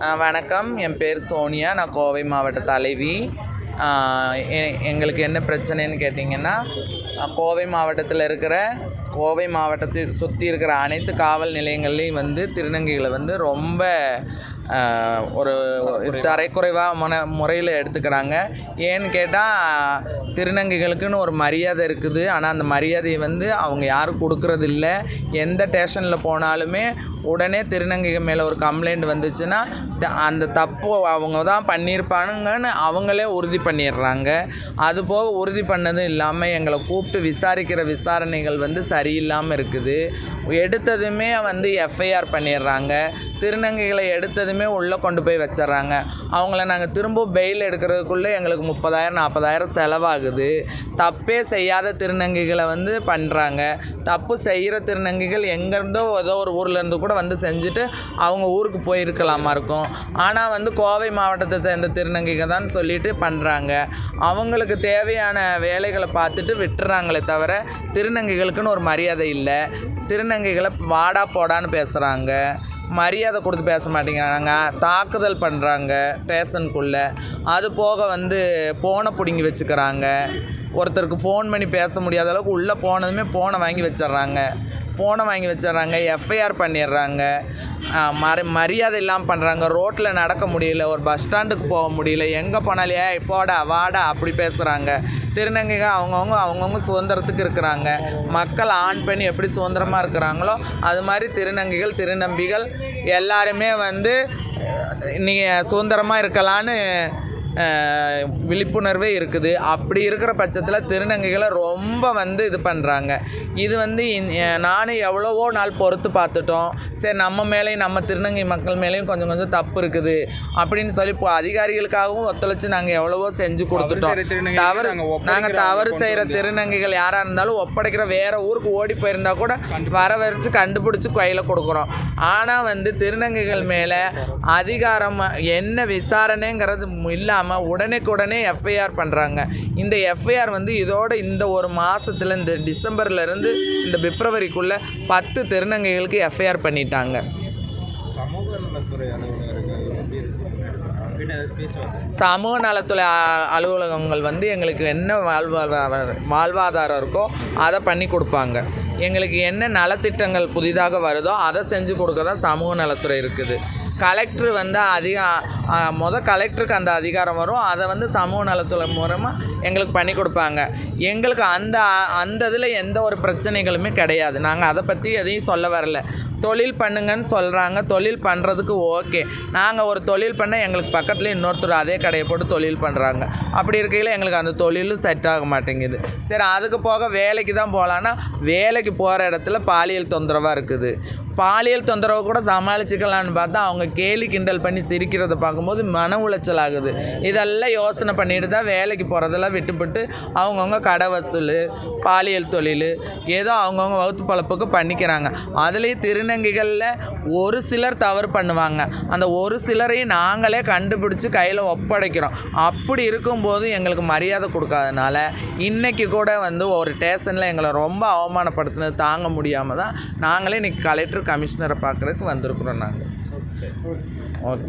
ஆ, வணக்கம். என் பேர் சோனியா. நான் கோவை மாவட்ட தலைவி. எங்களுக்கு என்ன பிரச்சனைன்னு கேட்டிங்கன்னா கோவை மாவட்டத்தில் இருக்கிற கோவை மாவட்டத்தை சுற்றி இருக்கிற அனைத்து காவல் நிலையங்கள்லேயும் வந்து திருநங்கைகளை வந்து ரொம்ப ஒரு தரைக்குறைவாக முன முறையில் எடுத்துக்கிறாங்க. ஏன்னு கேட்டால் திருநங்கைகளுக்குன்னு ஒரு மரியாதை இருக்குது. ஆனால் அந்த மரியாதையை வந்து அவங்க யாரும் கொடுக்கறதில்ல. எந்த ஸ்டேஷனில் போனாலுமே உடனே திருநங்கைகள் மேலே ஒரு கம்ப்ளைண்ட் வந்துச்சுன்னா த- அந்த தப்பு அவங்க தான் பண்ணியிருப்பானுங்கன்னு அவங்களே உறுதி பண்ணிடுறாங்க. அதுபோக உறுதி பண்ணதும் இல்லாமல் எங்களை கூப்பிட்டு விசாரிக்கிற விசாரணைகள் வந்து சரியில்லாமல் இருக்குது. எடுத்ததுமே வந்து எஃப்ஐஆர் பண்ணிடுறாங்க. திருநங்கைகளை எடுத்ததுமே உள்ளே கொண்டு போய் வச்சிடுறாங்க. அவங்கள நாங்கள் திரும்ப பெயில் எடுக்கிறதுக்குள்ளே எங்களுக்கு முப்பதாயிரம் நாற்பதாயிரம் செலவாகுது. தப்பே செய்யாத திருநங்கைகளை வந்து பண்ணுறாங்க தப்பு செய்கிற திருநங்கைகள் எங்கேருந்தோ ஏதோ ஒரு ஊர்லேருந்து கூட வந்து செஞ்சுட்டு அவங்க ஊருக்கு போயிருக்கலாமா இருக்கும். ஆனால் வந்து கோவை மாவட்டத்தை சேர்ந்த திருநங்கைகள் தான் சொல்லிட்டு பண்ணுறாங்க அவங்களுக்கு தேவையான வேலைகளை பார்த்துட்டு விட்டுறாங்களே தவிர திருநங்கைகளுக்குன்னு ஒரு மரியாதை இல்லை. திருநங்கைகளை வாடா போடான்னு பேசுகிறாங்க மரியாதை கொடுத்து பேச மாட்டேங்கிறாங்க தாக்குதல் பண்ணுறாங்க ஸ்டேஷனுக்குள்ளே. அது போக வந்து ஃபோனை பிடுங்கி வச்சுக்கிறாங்க. ஒருத்தருக்கு ஃபோன் பண்ணி பேச முடியாத அளவுக்கு உள்ளே போனதுமே ஃபோனை வாங்கி வச்சிடுறாங்க. ஃபோனை வாங்கி வச்சிடுறாங்க எஃப்ஐஆர் பண்ணிடுறாங்க. மரி மரியாதை இல்லாமல் பண்ணுறாங்க ரோட்டில் நடக்க முடியல ஒரு பஸ் ஸ்டாண்டுக்கு போக முடியல. எங்கே போனாலே போடா வாடா அப்படி பேசுகிறாங்க திருநங்கைகள் அவங்கவுங்க அவங்கவுங்க சுதந்திரத்துக்கு இருக்கிறாங்க. மக்கள் ஆண் பெண் எப்படி சுதந்திரமாக இருக்கிறாங்களோ அது மாதிரி திருநங்கைகள் திருநம்பிகள் எல்லாருமே வந்து நீங்கள் சுதந்திரமாக இருக்கலான்னு விழிப்புணர்வே இருக்குது. அப்படி இருக்கிற பட்சத்தில் திருநங்கைகளை ரொம்ப வந்து இது பண்ணுறாங்க இது வந்து நானும் எவ்வளவோ நாள் பொறுத்து பார்த்துட்டோம். சரி நம்ம மேலேயும் நம்ம திருநங்கை மக்கள் மேலேயும் கொஞ்சம் கொஞ்சம் தப்பு இருக்குது. அப்படின்னு சொல்லி அதிகாரிகளுக்காகவும் ஒத்துழைச்சு நாங்கள் எவ்வளவோ செஞ்சு கொடுத்துட்டோம். தவறு நாங்கள் தவறு செய்கிற திருநங்கைகள் யாராக இருந்தாலும் ஒப்படைக்கிற வேற ஊருக்கு ஓடி போயிருந்தா கூட வர வரைச்சு கண்டுபிடிச்சி கையில் கொடுக்குறோம். ஆனால் வந்து திருநங்கைகள் மேலே அதிகாரம் என்ன விசாரணைங்கிறது இல்லாமல் உடனேக்குடனே எஃப்ஐஆர் பண்ணுறாங்க இந்த எஃப்ஐஆர் வந்து இதோட இந்த ஒரு மாசத்துல இந்த டிசம்பர்ல இருந்து இந்த பிப்ரவரிக்குள்ளே பத்து திருநங்கைகளுக்கு எஃப்ஐஆர் பண்ணிட்டாங்க. சமூக நலத்துறை அலுவலகங்கள் வந்து எங்களுக்கு என்ன வாழ்வாதாரம் வாழ்வாதாரம் இருக்கோ அதை பண்ணி கொடுப்பாங்க. எங்களுக்கு என்ன நலத்திட்டங்கள் புதிதாக வருதோ அதை செஞ்சு கொடுக்க தான் சமூக நலத்துறை இருக்குது. கலெக்டர் வந்து அதிகம் மொதல் கலெக்டருக்கு அந்த அதிகாரம் வரும். அதை வந்து சமூக நலத்துறை மூலமாக எங்களுக்கு பண்ணி கொடுப்பாங்க. எங்களுக்கு அந்த அந்த இதில் எந்த ஒரு பிரச்சனைகளுமே கிடையாது. நாங்கள் அதை பற்றி எதையும் சொல்ல வரல. தொழில் பண்ணுங்கன்னு சொல்கிறாங்க தொழில் பண்ணுறதுக்கு ஓகே. நாங்கள் ஒரு தொழில் பண்ண எங்களுக்கு பக்கத்தில் இன்னொருத்தர் அதே கடையை போட்டு தொழில் பண்ணுறாங்க அப்படி இருக்கையில் எங்களுக்கு அந்த தொழிலும் செட் ஆக மாட்டேங்குது. சரி அதுக்கு போக வேலைக்கு தான் போகலான்னா வேலைக்கு போகிற இடத்துல பாலியல் தொந்தரவாக இருக்குது. பாலியல் தொந்தரவு கூட சமாளிச்சுக்கலான்னு பார்த்தா அவங்க கேலி கிண்டல் பண்ணி சிரிக்கிறத பார்க்கும்போது மன உளைச்சல் ஆகுது. இதெல்லாம் யோசனை பண்ணிட்டு தான் வேலைக்கு போகிறதெல்லாம் விட்டுப்பட்டு அவங்கவுங்க கடை வசூல் பாலியல் தொழில் ஏதோ அவங்கவுங்க வகுத்து பழப்புக்கு பண்ணிக்கிறாங்க. அதுலேயும் திருநங்கைகளில் ஒரு சிலர் தவறு பண்ணுவாங்க. அந்த ஒரு சிலரையும் நாங்களே கண்டுபிடிச்சி கையில் ஒப்படைக்கிறோம். அப்படி இருக்கும்போது எங்களுக்கு மரியாதை கொடுக்காதனால இன்னைக்கு கூட வந்து ஒரு ஸ்டேஷனில் எங்களை ரொம்ப அவமானப்படுத்தினது தாங்க முடியாமல் தான் நாங்களே இன்னைக்கு கலெக்டர் கமிஷனரை பார்க்குறதுக்கு வந்திருக்கிறோம் நாங்கள் ஓகே.